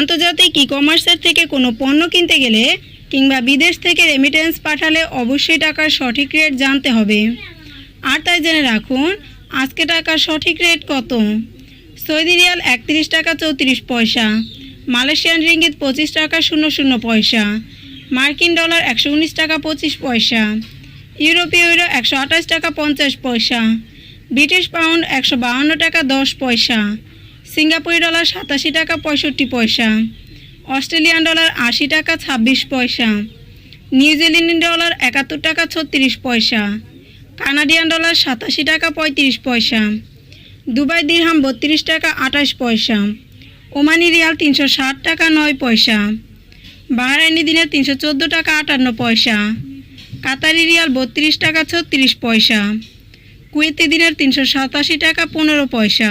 আন্তর্জাতিক ই কমার্সের থেকে কোনো পণ্য কিনতে গেলে কিংবা বিদেশ থেকে রেমিটেন্স পাঠালে অবশ্যই টাকার সঠিক রেট জানতে হবে। আর তাই জেনে রাখুন, আজকে টাকার সঠিক রেট কত? সৌদি রিয়াল একত্রিশ টাকা চৌত্রিশ পয়সা, মালয়েশিয়ান রিঙ্গিত পঁচিশ টাকা শূন্য শূন্য পয়সা, মার্কিন ডলার একশো উনিশ টাকা পঁচিশ পয়সা, ইউরোপীয় ইউরো একশো আঠাশ টাকা পঞ্চাশ পয়সা, ব্রিটিশ পাউন্ড একশো বাহান্ন টাকা দশ পয়সা সিঙ্গাপুরি ডলার সাতাশি টাকা পঁয়ষট্টি পয়সা, অস্ট্রেলিয়ান ডলার আশি টাকা ছাব্বিশ পয়সা নিউজিল্যান্ড ডলার একাত্তর টাকা ছত্রিশ পয়সা, কানাডিয়ান ডলার সাতাশি টাকা পঁয়ত্রিশ পয়সা, দুবাই দিরহাম বত্রিশ টাকা আঠাশ পয়সা, ওমানি রিয়াল তিনশো ষাট টাকা নয় পয়সা, বাহারাইনি দিনের তিনশো চোদ্দ টাকা আটান্ন পয়সা, কাতারি রিয়াল বত্রিশ টাকা ছত্রিশ পয়সা, কুয়েতি দিনের তিনশো সাতাশি টাকা পনেরো পয়সা